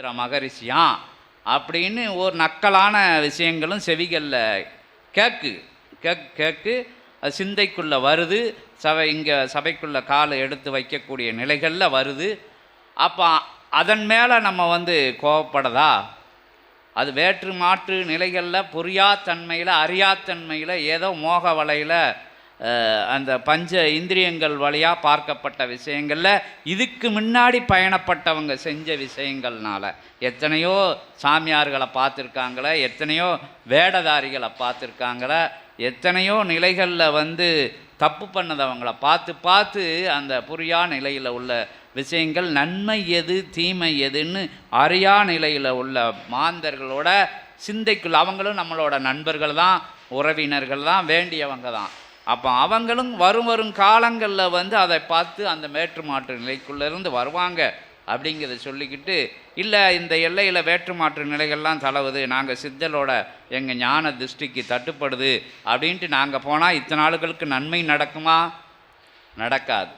விஸ்வாமித்திர மகரிஷியாம் அப்படின்னு ஒரு நக்கலான விஷயங்களும் செவிகளில் கேக்கு. கேக் கேக்கு அது சிந்தைக்குள்ளே வருது. சபை இங்கே சபைக்குள்ளே காலை எடுத்து வைக்கக்கூடிய நிலைகளில் வருது. அப்போ அதன் மேலே நம்ம வந்து கோவப்படதா? அது வேற்று மாற்று நிலைகளில் புரியாத்தன்மையில் அறியாத்தன்மையில் ஏதோ மோக வலையில் அந்த பஞ்ச இந்திரியங்கள் வழியாக பார்க்கப்பட்ட விஷயங்களில் இதுக்கு முன்னாடி பயணப்பட்டவங்க செஞ்ச விஷயங்கள்னால எத்தனையோ சாமியார்களை பார்த்துருக்காங்களே எத்தனையோ வேடதாரிகளை பார்த்துருக்காங்களே எத்தனையோ நிலைகளில் வந்து தப்பு பண்ணதவங்கள பார்த்து பார்த்து அந்த புரியா நிலையில் உள்ள விஷயங்கள் நன்மை எது தீமை எதுன்னு அறியா நிலையில் உள்ள மாந்தர்களோட சிந்தைக்குள் அவங்களும் நம்மளோட நண்பர்கள் தான் உறவினர்கள் தான் வேண்டியவங்க தான். அப்போ அவங்களும் வரும் வரும் காலங்களில் வந்து அதை பார்த்து அந்த மேற்று மாற்று நிலைக்குள்ளேருந்து வருவாங்க அப்படிங்கிறத சொல்லிக்கிட்டு இல்லை இந்த எல்லையில் வேற்று மாற்று நிலைகள்லாம் தளவுது. நாங்கள் சித்தலோட எங்கள் ஞான திருஷ்டிக்கு தட்டுப்படுது. அப்படின்ட்டு நாங்கள் போனால் இத்தனை நாளுகளுக்கு நன்மை நடக்குமா? நடக்காது.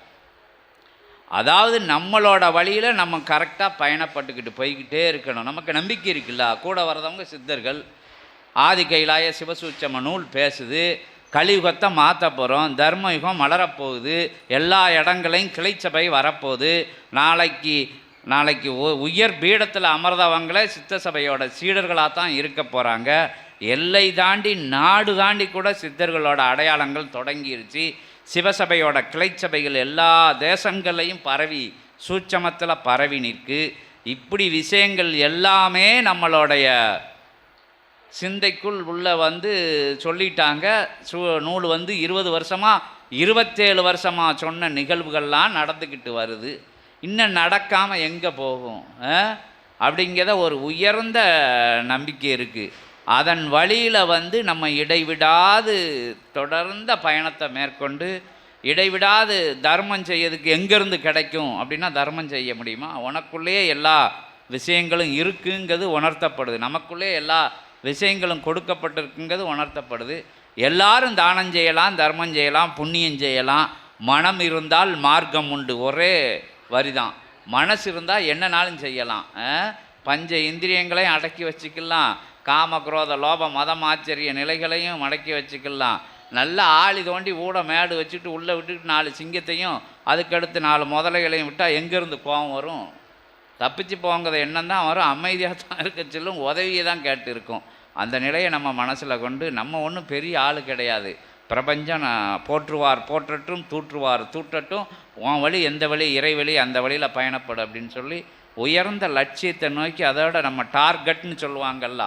அதாவது நம்மளோட வழியில் நம்ம கரெக்டாக பயணப்பட்டுக்கிட்டு போய்கிட்டே இருக்கணும். நமக்கு நம்பிக்கை இருக்குல்ல? கூட வரதவங்க சித்தர்கள். ஆதி கைலாய சிவசூச்சம நூல் பேசுது. கலியுகத்தை மாற்ற போகிறோம் தர்மயுகம் மலரப்போகுது எல்லா இடங்களையும் கிளைச்சபை வரப்போகுது. நாளைக்கு நாளைக்கு உ- உயர் பீடத்தில் அமர்ந்தவங்களே சித்த சபையோட சீடர்களாக தான் இருக்க போகிறாங்க எல்லை தாண்டி நாடு தாண்டி கூட சித்தர்களோட அடையாளங்கள் தொடங்கிருச்சு. சிவசபையோட கிளைச்சபைகள் எல்லா தேசங்களையும் பரவி சூட்சமத்தில் பரவி நிற்கு. இப்படி விஷயங்கள் எல்லாமே நம்மளுடைய சிந்தைக்குள் உள்ள வந்து சொல்லிட்டாங்க. சு நூல் வந்து இருபது வருஷமாக இருபத்தேழு வருஷமாக சொன்ன நிகழ்வுகள்லாம் நடந்துக்கிட்டு வருது. இன்னும் நடக்காமல் எங்கே போகும்? அப்படிங்கிறத ஒரு உயர்ந்த நம்பிக்கை இருக்குது அதன் வழியில் வந்து நம்ம இடைவிடாது தொடர்ந்த பயணத்தை மேற்கொண்டு இடைவிடாது தர்மம் செய்யறதுக்கு எங்கேருந்து கிடைக்கும் அப்படின்னா தர்மம் செய்ய முடியுமா? உனக்குள்ளேயே எல்லா விஷயங்களும் இருக்குங்கிறது உணர்த்தப்படுது. நமக்குள்ளே எல்லா விஷயங்களும் கொடுக்கப்பட்டிருக்குங்கிறது உணர்த்தப்படுது. எல்லாரும் தானம் செய்யலாம் தர்மம் செய்யலாம் புண்ணியம் செய்யலாம். மனம் இருந்தால் மார்க்கம் உண்டு. ஒரே வரிதான். மனசு இருந்தால் என்னனாலும் செய்யலாம். ஆ? பஞ்ச இந்திரியங்களையும் அடக்கி வச்சுக்கலாம். காம குரோத லோப மதம் ஆச்சரிய நிலைகளையும் அடக்கி வச்சுக்கலாம். நல்லா ஆளி தோண்டி ஊட மேடு வச்சுட்டு உள்ளே விட்டுட்டு நாலு சிங்கத்தையும் அதுக்கடுத்து நாலு முதலைகளையும் விட்டால் எங்கேருந்து கோபம் வரும்? தப்பிச்சு போங்கிற எண்ணம் தான் வரும். அமைதியாக தான் இருக்க சொல்லும். உதவியை தான் கேட்டு இருக்கும் அந்த நிலையை நம்ம மனசில் கொண்டு நம்ம ஒன்றும் பெரிய ஆள் கிடையாது. பிரபஞ்சம் நான் போற்றுவார் போற்றட்டும் தூற்றுவார் தூற்றட்டும். உன் வழி எந்த வழி இறை வழி அந்த வழியில் பயணப்படும் அப்படின்னு சொல்லி உயர்ந்த லட்சியத்தை நோக்கி அதோட நம்ம டார்கெட்னு சொல்லுவாங்கல்ல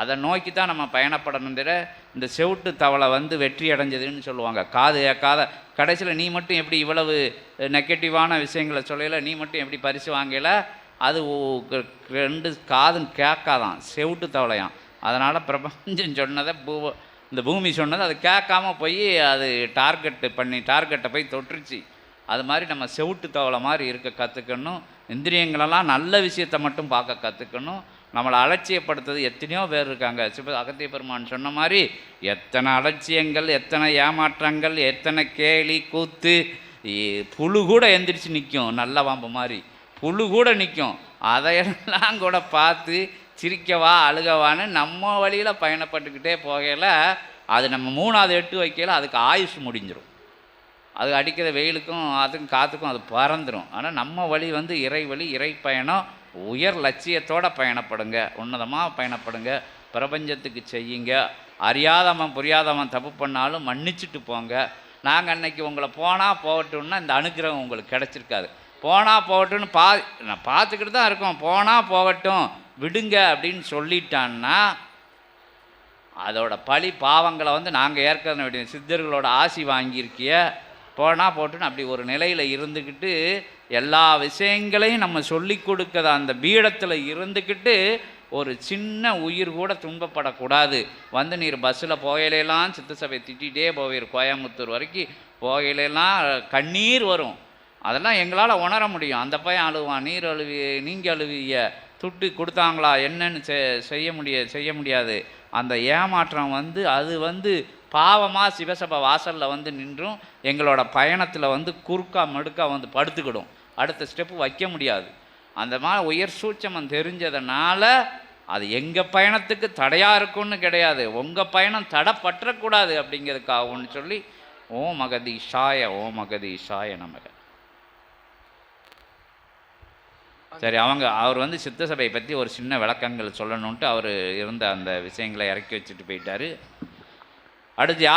அதை நோக்கி தான் நம்ம பயணப்படணும் தவிர இந்த செவுட்டு தவளை வந்து வெற்றி அடைஞ்சதுன்னு சொல்லுவாங்க. காது காத கடைசியில் நீ மட்டும் எப்படி இவ்வளவு நெகட்டிவான விஷயங்களை சொல்லலை நீ மட்டும் எப்படி பரிசு வாங்கலை அது க- ரெண்டு காதும் கேட்காதான். செவிட்டு தவளையாம். அதனால் பிரபஞ்சம் சொன்னதை பூ இந்த பூமி சொன்னதை அது கேட்காம போய் அது டார்கெட்டு பண்ணி டார்கெட்டை போய் தொற்றுச்சு அது மாதிரி நம்ம செவிட்டு தவளை மாதிரி இருக்க கற்றுக்கணும் இந்திரியங்களெல்லாம் நல்ல விஷயத்தை மட்டும் பார்க்க கற்றுக்கணும் நம்மளை அலட்சியப்படுத்துறது எத்தனையோ பேர் இருக்காங்க. சிவ அகத்திய பெருமான் சொன்ன மாதிரி எத்தனை அலட்சியங்கள் எத்தனை ஏமாற்றங்கள் எத்தனை கேலி கூத்து புழு கூட எந்திரிச்சு நிற்கும். நல்ல வாம்பு மாதிரி. புழு கூட நிற்கும் அதையெல்லாம் கூட பார்த்து சிரிக்கவா அழுகவான்னு நம்ம வழியில் பயணப்பட்டுக்கிட்டே போகையில் அது நம்ம மூணாவது எட்டு வைக்கையில் அதுக்கு ஆயுஷ் முடிஞ்சிடும் அது அடிக்கிற வெயிலுக்கும் அதுக்கும் காற்றுக்கும் அது பறந்துடும் ஆனால் நம்ம வழி வந்து இறை வழி இறை பயணம். உயர் லட்சியத்தோடு பயணப்படுங்க. உன்னதமாக பயணப்படுங்க. பிரபஞ்சத்துக்கு செய்யுங்க. அறியாதவன் புரியாதவன் தப்பு பண்ணாலும் மன்னிச்சுட்டு போங்க. நாங்கள் அன்னைக்கு உங்களை போனால் போகட்டும்னா இந்த அனுக்கிரகம் உங்களுக்கு கிடச்சிருக்காது. போனால் போகட்டும்னு பா நான் பார்த்துக்கிட்டு தான் இருக்கோம். போனால் போகட்டும் விடுங்க அப்படின்னு சொல்லிட்டான்னா அதோட பழி பாவங்களை வந்து நாங்கள் ஏற்கனவே வேண்டிய சித்தர்களோட ஆசி வாங்கியிருக்கிய போனால் போட்டுன்னு அப்படி ஒரு நிலையில் இருந்துக்கிட்டு எல்லா விஷயங்களையும் நம்ம சொல்லி கொடுக்குற அந்த பீடத்தில் இருந்துக்கிட்டு ஒரு சின்ன உயிர் கூட துன்பப்படக்கூடாது. வந்து நீர் பஸ்ஸில் போகையிலெல்லாம் சித்த சபை திட்டிகிட்டே போவீர். கோயம்புத்தூர் வரைக்கும் போகையிலெல்லாம் கண்ணீர் வரும். அதெல்லாம் எங்களால் உணர முடியும். அந்த பையன் அழுவான். நீர் அழுவி நீங்கள் அழுவிய துட்டு கொடுத்தாங்களா என்னன்னு செ- செய்ய முடிய செய்ய முடியாது. அந்த ஏமாற்றம் வந்து அது வந்து பாவமாக சிவசபை வாசலில் வந்து நின்றும். எங்களோட பயணத்தில் வந்து குறுக்கா மடுக்கா வந்து படுத்துக்கிடும். அடுத்த ஸ்டெப்பு வைக்க முடியாது. அந்த மாதிரி உயர் சூட்சமம் தெரிஞ்சதுனால அது எங்கள் பயணத்துக்கு தடையாக இருக்கும்னு கிடையாது. உங்கள் பயணம் தடைப்பற்றக்கூடாது அப்படிங்கிறதுக்காகவும்னு சொல்லி ஓ மகதீஷாய ஓ மகதீஷாய நமக. சரி அவங்க அவர் வந்து சித்த சபையை பற்றி ஒரு சின்ன விளக்கங்கள் சொல்லணுன்ட்டு அவர் இருந்த அந்த விஷயங்களை இறக்கி வச்சுட்டு போயிட்டாரு. அடுத்து